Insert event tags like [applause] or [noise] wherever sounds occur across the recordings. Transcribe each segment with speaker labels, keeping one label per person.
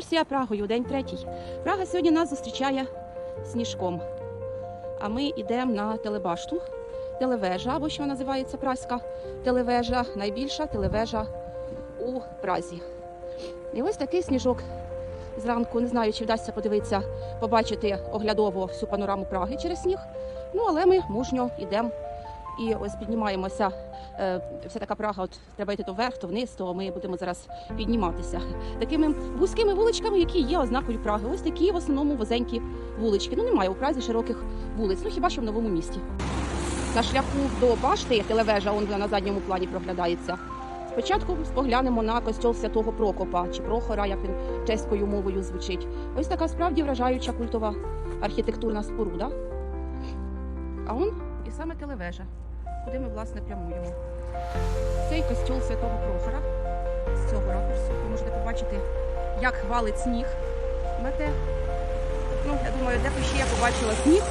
Speaker 1: Екскурсія Прагою, день третій. Прага сьогодні нас зустрічає сніжком. А ми йдемо на телебашту, телевежа, або що називається праська телевежа, найбільша телевежа у Празі. І ось такий сніжок зранку. Не знаю, чи вдасться подивитися, побачити оглядово всю панораму Праги через сніг. Ну, але ми мужньо йдемо і ось піднімаємося. Е, Вся така Прага, от треба йти то вверх, то вниз, то ми будемо зараз підніматися такими вузькими вуличками, які є ознакою Праги. Ось такі в основному вузенькі вулички. Ну немає у Празі широких вулиць, ну хіба що в новому місті. На шляху до башти телевежа, он на задньому плані проглядається. Спочатку споглянемо на костьол святого Прокопа чи Прохора, як він чеською мовою звучить. Ось така справді вражаюча культова архітектурна споруда. А он і саме телевежа, куди ми власне прямуємо. Цей костьол святого Прохора з цього ракурсу ви можете побачити, як хвалить сніг. Мете. Ну, я думаю, де ще я побачила сніг,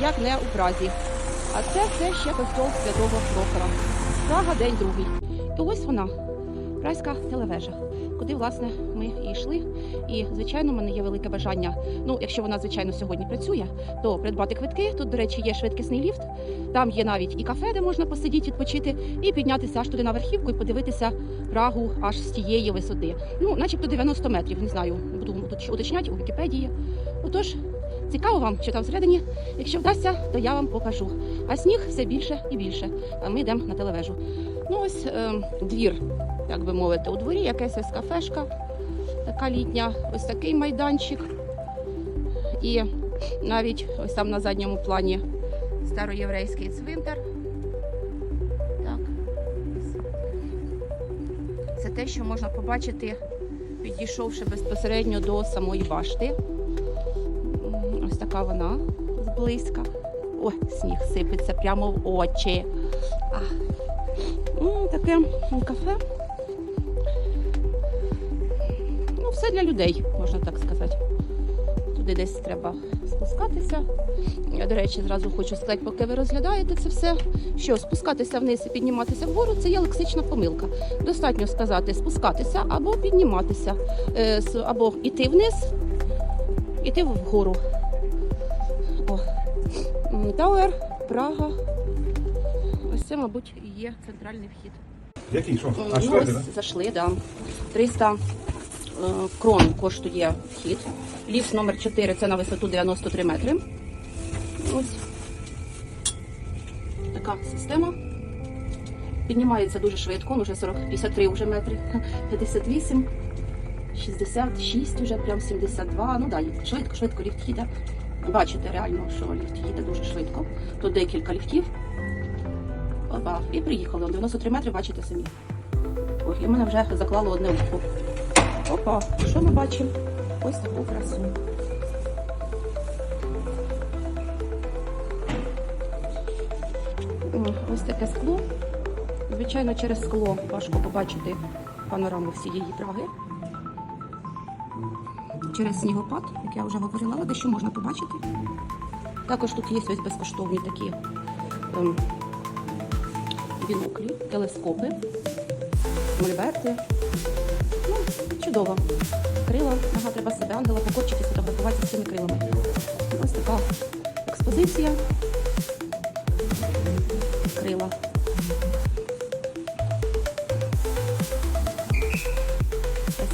Speaker 1: як не у Празі. А це все ще костьол святого Прохора. Прага, день другий. І ось вона, Празька телевежа, куди власне ми і йшли. І звичайно, в мене є велике бажання. Ну, якщо вона звичайно сьогодні працює, то придбати квитки. Тут, до речі, є швидкісний ліфт. Там є навіть і кафе, де можна посидіти, відпочити, і піднятися аж туди на верхівку і подивитися Прагу аж з тієї висоти. Ну, начебто 90 метрів. Не знаю, буду уточняти у Вікіпедії. Отож, цікаво вам, що там всередині. Якщо вдасться, то я вам покажу. А сніг все більше і більше. А ми йдемо на телевежу. Ну ось е, двір, як би мовити, у дворі якась ось кафешка, така літня, ось такий майданчик. І навіть ось там на задньому плані староєврейський цвинтар. Так. Це те, що можна побачити, підійшовши безпосередньо до самої башти. Ось така вона зблизька. Ой, сніг сипеться прямо в очі. А. Таке кафе. Ну, все для людей, можна так сказати. Туди десь треба спускатися. Я, до речі, зразу хочу сказати, поки ви розглядаєте це все, що спускатися вниз і підніматися вгору це є лексична помилка. Достатньо сказати спускатися або підніматися, Е, або йти вниз, іти вгору. О. Тауер, Прага. Ось це, мабуть, є центральний вхід.
Speaker 2: Який що? А
Speaker 1: Ну,
Speaker 2: четвертий,
Speaker 1: ось
Speaker 2: да?
Speaker 1: зайшли, да. 300 е, крон коштує вхід. Ліфт номер 4 це на висоту 93 метри. Ось така система. Піднімається дуже швидко, ну, вже 40, 53 вже метри, [laughs] 58, 66, вже прям 72. Ну да, швидко, швидко ліфт їде. Бачите реально, що ліфт їде дуже швидко. Тут декілька ліфтів. Опа, і приїхали. 93 метри, бачите самі. Ой, і мене вже заклало одне ухо. Опа, що ми бачимо? Ось таку красу. Ось таке скло. Звичайно, через скло важко побачити панораму всієї Праги. Через снігопад, як я вже говорила, але дещо можна побачити. Також тут є ось безкоштовні такі ем, біноклі, телескопи, мольберти. Ну, чудово. Крила. Ага, треба себе ангела покорчити, сфотографувати з цими крилами. Ось така експозиція. Крила.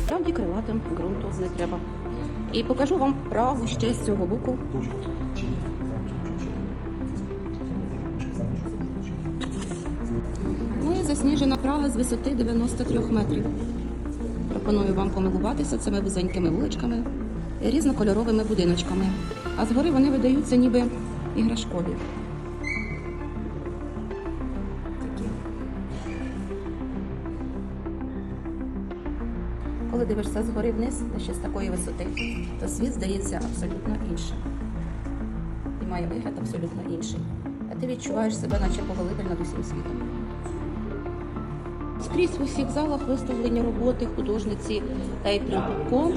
Speaker 1: Справді крилатим ґрунту не треба. І покажу вам Прагу ще з цього боку. Засніжена Прага з висоти 93 метрів. Пропоную вам помилуватися цими вузенькими вуличками, і різнокольоровими будиночками. А згори вони видаються ніби іграшкові. Коли дивишся згори вниз, ще з такої висоти, то світ здається абсолютно іншим. І має вигляд абсолютно інший. А ти відчуваєш себе, наче повелитель над усім світом. Скрізь в усіх залах виставлені роботи художниці Ейприл Попко,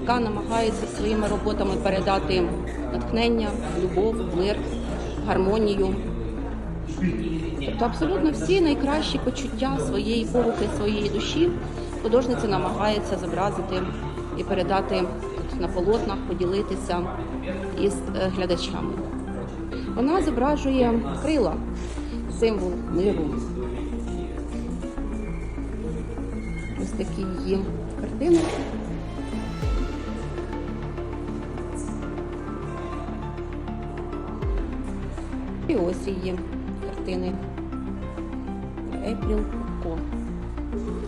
Speaker 1: яка намагається своїми роботами передати натхнення, любов, мир, гармонію. Тобто абсолютно всі найкращі почуття своєї порухи, своєї душі художниця намагається зобразити і передати на полотнах, поділитися із е, глядачами. Вона зображує крила, символ миру. Ось такі її картини. І ось її картини. April Ко.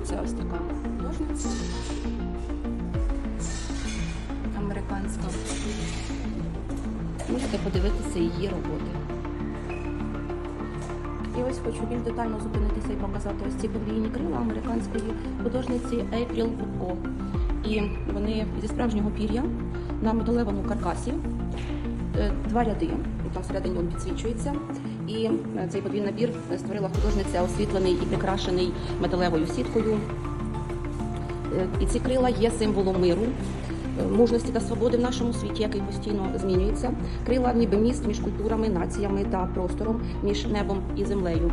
Speaker 1: Це ось така художниця. Американська. Можете подивитися її роботи. І ось хочу більш детально зупинитися і показати ось ці подвійні крила американської художниці April Ко. І вони зі справжнього пір'я на металевому каркасі. Е, Два ряди, там всередині він підсвічується. І е, цей подвійний набір створила художниця освітлений і прикрашений металевою сіткою. Е, І ці крила є символом миру, мужності та свободи в нашому світі, який постійно змінюється. Крила ніби міст між культурами, націями та простором, між небом і землею.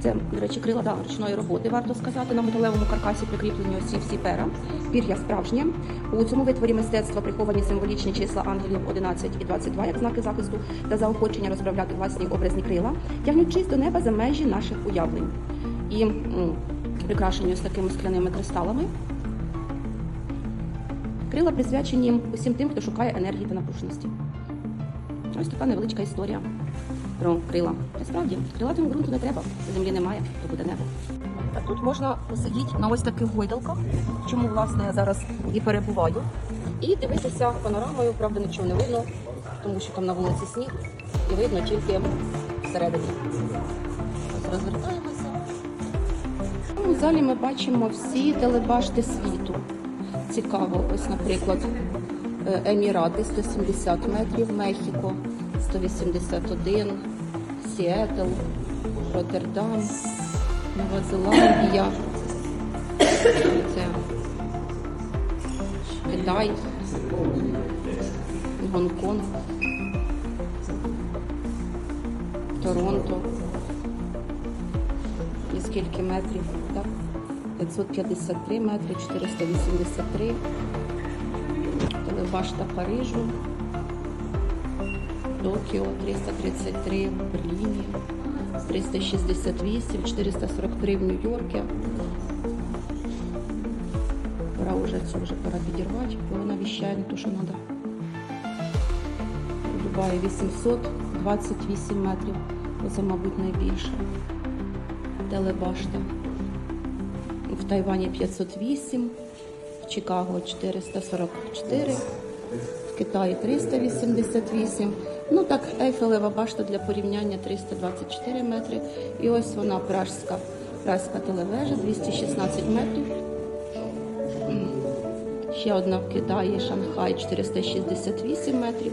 Speaker 1: Це, до речі, крила да, ручної роботи, варто сказати. На металевому каркасі прикріплені ось ці всі. Пір'я справжнє. У цьому витворі мистецтва приховані символічні числа ангелів 11 і 22 як знаки захисту та заохочення розправляти власні образні крила, тягнучись до неба за межі наших уявлень. І прикрашені ось такими скляними кристалами. Крила присвячені усім тим, хто шукає енергії та напруженості. Ось така невеличка історія про крила. Насправді, крилатому ґрунту не треба, землі немає, то буде небо. А тут можна посидіти на ось таких гойдалках, чому власне я зараз і перебуваю, і дивитися панорамою, правда, нічого не видно, тому що там на вулиці сніг, і видно тільки всередині. Ось розвертаємося. У залі ми бачимо всі телебашти світу. Цікаво, ось, наприклад, е, Емірати 170 метрів, Мехіко 181, Сіетл, Роттердам, Нова Зеландія, це Китай, Гонконг, Торонто. І скільки метрів? Так? 553 метри, 483. Телебашта Парижу. Токіо 333 в Берліні, 368, 443 в Нью-Йорку. Пора вже це вже пора підірвати, бо вона віщає не то, що треба. Дубаї 828 метрів. Оце, мабуть, найбільше. Телебашта. В Тайвані 508, в Чикаго 444, в Китаї 388. Ну так, Ейфелева башта для порівняння 324 метри. І ось вона пражська, пражська телевежа 216 метрів. Ще одна в Китаї, Шанхай 468 метрів,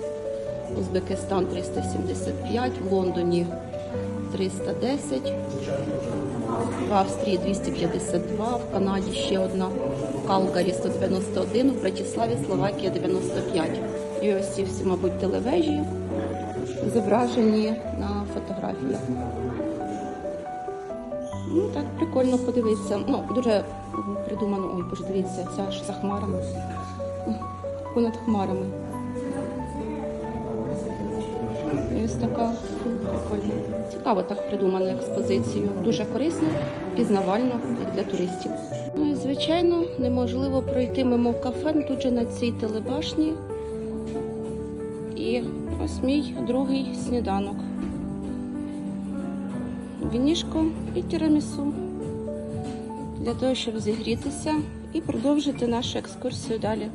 Speaker 1: Узбекистан 375, в Лондоні 310, в Австрії 252, в Канаді ще одна, в Калгарі 191, в Братіславі Словакія 95. І ось ці всі, мабуть, телевежі зображені на фотографіях. Ну так, прикольно подивитися. Ну, дуже придумано, ой, боже, дивіться, ця ж за хмарами. Понад хмарами. І ось така прикольна. Цікаво так придумано експозицію. Дуже корисно, пізнавально як для туристів. Ну і звичайно, неможливо пройти мимо кафе ну, тут же на цій телебашні. І ось мій другий сніданок. Вінішко і тірамісу для того, щоб зігрітися і продовжити нашу екскурсію далі.